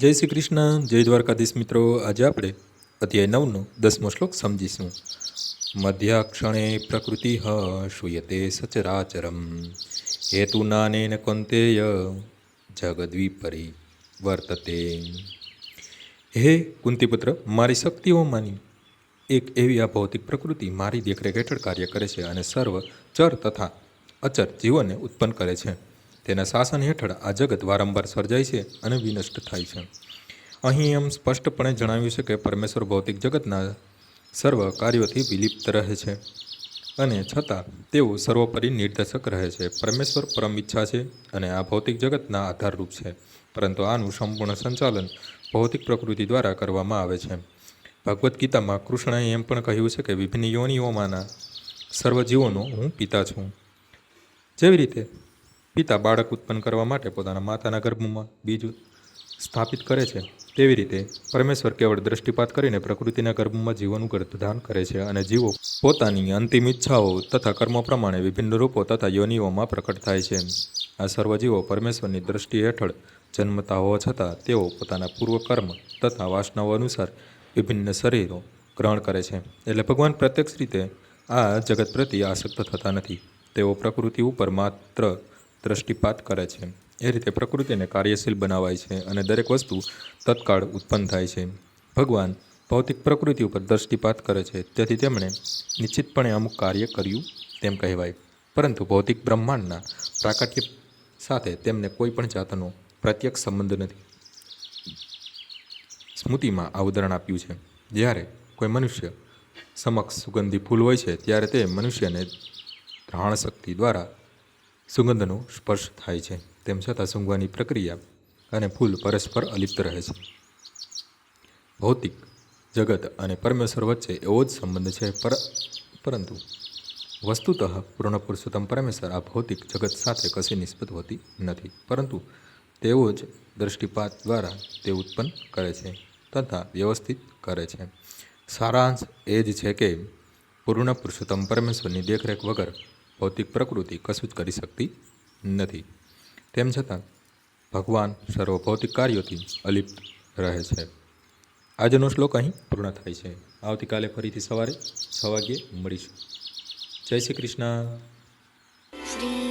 જય શ્રી કૃષ્ણ, જય દ્વારકાધીશ મિત્રો. આજે આપણે અધ્યાય નવનો દસમો શ્લોક સમજીશું. મધ્યાક્ષણે પ્રકૃતિ શ્રૂયતે સચરાચરમ. હેતુ કોંતેય કૌંતેય, જગદ્વિપરી વર્તતે. હે કુંતીપુત્ર, મારી શક્તિઓમાંની એક એવી આ ભૌતિક પ્રકૃતિ મારી દેખરેખ હેઠળ કાર્ય કરે છે અને સર્વ ચર તથા અચર જીવોને ઉત્પન્ન કરે છે. તેના શાસન હેઠળ આ જગત વારંવાર સર્જાય છે અને વિનષ્ટ થાય છે. અહીં એમ સ્પષ્ટપણે જણાવ્યું છે કે પરમેશ્વર ભૌતિક જગતના સર્વ કાર્યોથી વિલિપ્ત રહે છે અને છતાં તેઓ સર્વોપરી નિર્દેશક રહે છે. પરમેશ્વર પરમ ઈચ્છા છે અને આ ભૌતિક જગતના આધારરૂપ છે, પરંતુ આનું સંપૂર્ણ સંચાલન ભૌતિક પ્રકૃતિ દ્વારા કરવામાં આવે છે. ભગવદ્ ગીતામાં કૃષ્ણએ એમ પણ કહ્યું છે કે વિભિન્ન યોનિઓમાંના સર્વજીવોનો હું પિતા છું. જેવી રીતે પિતા બાળક ઉત્પન્ન કરવા માટે પોતાના માતાના ગર્ભમાં બીજ સ્થાપિત કરે છે. તેવી રીતે પરમેશ્વર કેવળ દ્રષ્ટિપાત કરીને પ્રકૃતિના ગર્ભમાં જીવોનું ગર્ભધાન કરે છે અને જીવો પોતાની અંતિમ ઈચ્છાઓ તથા કર્મો પ્રમાણે વિભિન્ન રૂપો તથા યોનિઓમાં પ્રકટ થાય છે. આ સર્વ જીવો પરમેશ્વરની દ્રષ્ટિ હેઠળ જન્મતા હોવા છતાં તેઓ પોતાના પૂર્વ કર્મ તથા વાસનાઓ અનુસાર વિભિન્ન શરીરો ગ્રહણ કરે છે. એટલે ભગવાન પ્રત્યક્ષ રીતે આ જગત પ્રત્યે આસક્ત થતા નથી. તેઓ પ્રકૃતિ ઉપર માત્ર દ્રષ્ટિપાત કરે છે. એ રીતે પ્રકૃતિને કાર્યશીલ બનાવાય છે અને દરેક વસ્તુ તત્કાળ ઉત્પન્ન થાય છે. ભગવાન ભૌતિક પ્રકૃતિ ઉપર દ્રષ્ટિપાત કરે છે. તેથી તેમણે નિશ્ચિતપણે અમુક કાર્ય કર્યું તેમ કહેવાય. પરંતુ ભૌતિક બ્રહ્માંડના પ્રાકટ્ય સાથે તેમને કોઈ પણ જાતનો પ્રત્યક્ષ સંબંધ નથી. સ્મૃતિમાં આ ઉદાહરણ આપ્યું છે. જ્યારે કોઈ મનુષ્ય સમક્ષ સુગંધી ફૂલ હોય છે, ત્યારે તે મનુષ્યને ઘ્રાણ શક્તિ દ્વારા સુગંધનો સ્પર્શ થાય છે. તેમ છતાં સૂંઘવાની પ્રક્રિયા અને ફૂલ પરસ્પર અલિપ્ત રહે છે. ભૌતિક જગત અને પરમેશ્વર વચ્ચે એવો જ સંબંધ છે, પર, પરંતુ વસ્તુતઃ પૂર્ણ પુરુષોત્તમ પરમેશ્વર આ ભૌતિક જગત સાથે કશી નિસ્બત હોતી નથી, પરંતુ તેઓ જ દૃષ્ટિપાત દ્વારા તે ઉત્પન્ન કરે છે તથા વ્યવસ્થિત કરે છે. સારાંશ એ જ છે કે પૂર્ણ પુરુષોત્તમ પરમેશ્વરની દેખરેખ વગર ભૌતિક પ્રકૃતિ કશું જ કરી શકતી નથી. તેમ છતાં, ભગવાન સર્વ ભૌતિક કાર્યોથી અલિપ્ત રહે છે. આજનો શ્લોક અહીં પૂર્ણ થાય છે. આવતીકાલે ફરીથી સવારે છ વાગ્યે મળીશું. જય શ્રી કૃષ્ણ. શ્રી